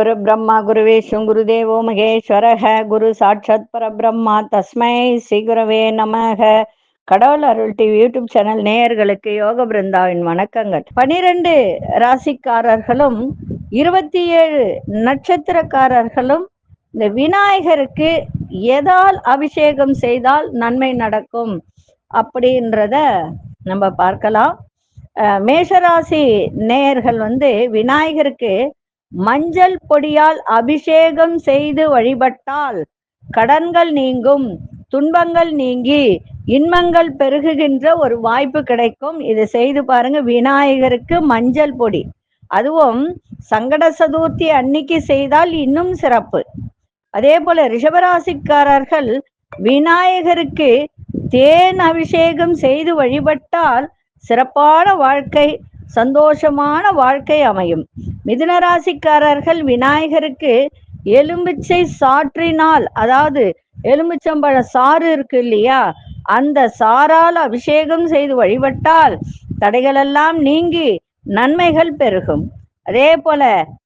குரு பிரம்மா குரு விஷ்ணு குரு மகேஸ்வரக குரு சாட்சாத் பரபிரம்மா தஸ்மை ஸ்ரீ குரவே நமக கடவுள் அருள் டிவி யூடியூப் சேனல் நேயர்களுக்கு யோக பிருந்தாவின் வணக்கங்கள். பனிரெண்டு ராசிக்காரர்களும் இருபத்தி ஏழு நட்சத்திரக்காரர்களும் இந்த விநாயகருக்கு எதால் அபிஷேகம் செய்தால் நன்மை நடக்கும் அப்படின்றத நம்ம பார்க்கலாம். மேஷராசி நேயர்கள் வந்து விநாயகருக்கு மஞ்சள் பொடியால் அபிஷேகம் செய்து வழிபட்டால் கடன்கள் நீங்கும் துன்பங்கள் நீங்கி இன்பங்கள் பெருகுகின்ற ஒரு வாய்ப்பு கிடைக்கும். இதை செய்து பாருங்க விநாயகருக்கு மஞ்சள் பொடி. அதுவும் சங்கட சதுர்த்தி அன்னைக்கு செய்தால் இன்னும் சிறப்பு. அதே போல ரிஷபராசிக்காரர்கள் விநாயகருக்கு தேன் அபிஷேகம் செய்து வழிபட்டால் சிறப்பான வாழ்க்கை சந்தோஷமான வாழ்க்கை அமையும். மிதுனராசிக்காரர்கள் விநாயகருக்கு எலும்பிச்சை சாற்றினால் அதாவது எலுமிச்சம்பழ சாறு இருக்கு இல்லையா? அந்த சாரால் அபிஷேகம் செய்து வழிபட்டால் தடைகளெல்லாம் நீங்கி நன்மைகள் பெருகும். அதே போல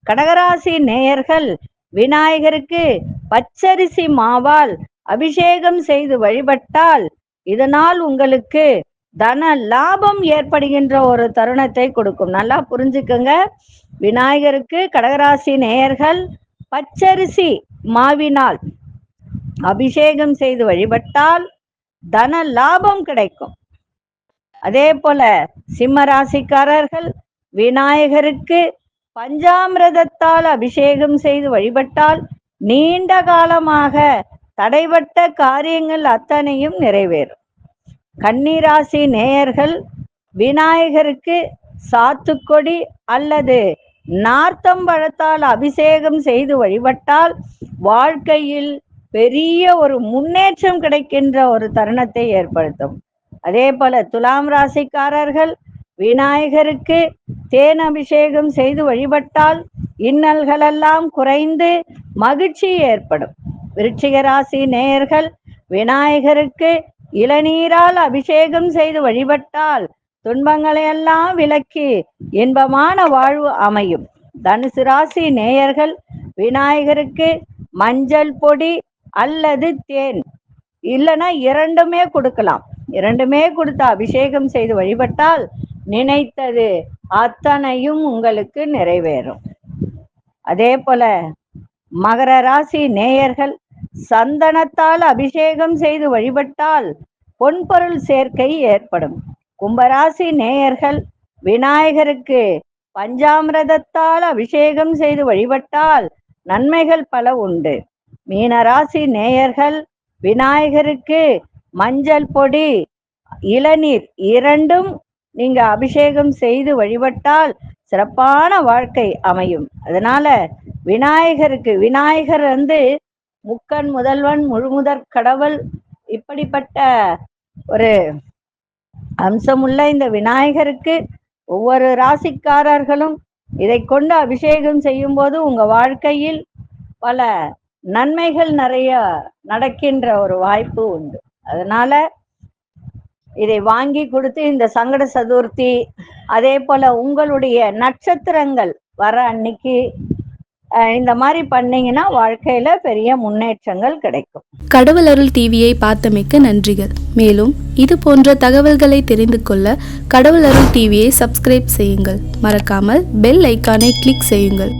கடகராசி நேயர்கள் விநாயகருக்கு பச்சரிசி மாவால் அபிஷேகம் செய்து வழிபட்டால் இதனால் உங்களுக்கு தன லாபம் ஏற்படுகின்ற ஒரு தருணத்தை கொடுக்கும். நல்லா புரிஞ்சுக்கங்க. விநாயகருக்கு கடகராசி நேயர்கள் பச்சரிசி மாவினால் அபிஷேகம் செய்து வழிபட்டால் தன லாபம் கிடைக்கும். அதே போல சிம்ம ராசிக்காரர்கள் விநாயகருக்கு பஞ்சாமிரதத்தால் அபிஷேகம் செய்து வழிபட்டால் நீண்ட காலமாக தடைபட்ட காரியங்கள் அத்தனையும் நிறைவேறும். கன்னிராசி நேயர்கள் விநாயகருக்கு சாத்துக்கொடி அல்லது நார்த்தம் பழத்தால் அபிஷேகம் செய்து வழிபட்டால் வாழ்க்கையில் பெரிய ஒரு முன்னேற்றம் கிடைக்கின்ற ஒரு தருணத்தை ஏற்படுத்தும். அதே போல துலாம் ராசிக்காரர்கள் விநாயகருக்கு தேன் அபிஷேகம் செய்து வழிபட்டால் இன்னல்களெல்லாம் குறைந்து மகிழ்ச்சி ஏற்படும். விருச்சிக ராசி நேயர்கள் விநாயகருக்கு இளநீரால் அபிஷேகம் செய்து வழிபட்டால் துன்பங்களையெல்லாம் விலக்கி இன்பமான வாழ்வு அமையும். தனுசு ராசி நேயர்கள் விநாயகருக்கு மஞ்சள் பொடி அல்லது தேன். இல்லைன்னா இரண்டுமே கொடுக்கலாம். இரண்டுமே கொடுத்து அபிஷேகம் செய்து வழிபட்டால் நினைத்தது அத்தனையும் உங்களுக்கு நிறைவேறும். அதே போல மகர ராசி நேயர்கள் சந்தனத்தால் அபிஷேகம் செய்து வழிபட்டால் பொன்பொருள் சேர்க்கை ஏற்படும். கும்பராசி நேயர்கள் விநாயகருக்கு பஞ்சாமிரதத்தால் அபிஷேகம் செய்து வழிபட்டால் நன்மைகள் பல உண்டு. மீனராசி நேயர்கள் விநாயகருக்கு மஞ்சள் பொடி இளநீர் இரண்டும் நீங்க அபிஷேகம் செய்து வழிபட்டால் சிறப்பான வாழ்க்கை அமையும். அதனால விநாயகருக்கு விநாயகர் வந்து முக்கன் முதல்வன் முழுமுதற் கடவுள் இப்படிப்பட்ட ஒரு அம்சமுள்ள இந்த விநாயகருக்கு ஒவ்வொரு ராசிக்காரர்களும் இதை கொண்டு அபிஷேகம் செய்யும் போது உங்க வாழ்க்கையில் பல நன்மைகள் நிறைய நடக்கின்ற ஒரு வாய்ப்பு உண்டு. அதனால இதை வாங்கி கொடுத்து இந்த சங்கட சதுர்த்தி அதே போல உங்களுடைய நட்சத்திரங்கள் வர அன்னைக்கு இந்த மாதிரி பண்ணீங்கன்னா வாழ்க்கையில பெரிய முன்னேற்றங்கள் கிடைக்கும். கடவுள் அருள் டிவியை பார்த்தமைக்க நன்றிகள். மேலும் இது போன்ற தகவல்களை தெரிந்து கொள்ள கடவுள் அருள் டிவியை சப்ஸ்கிரைப் செய்யுங்கள். மறக்காமல் பெல் ஐக்கானை கிளிக் செய்யுங்கள்.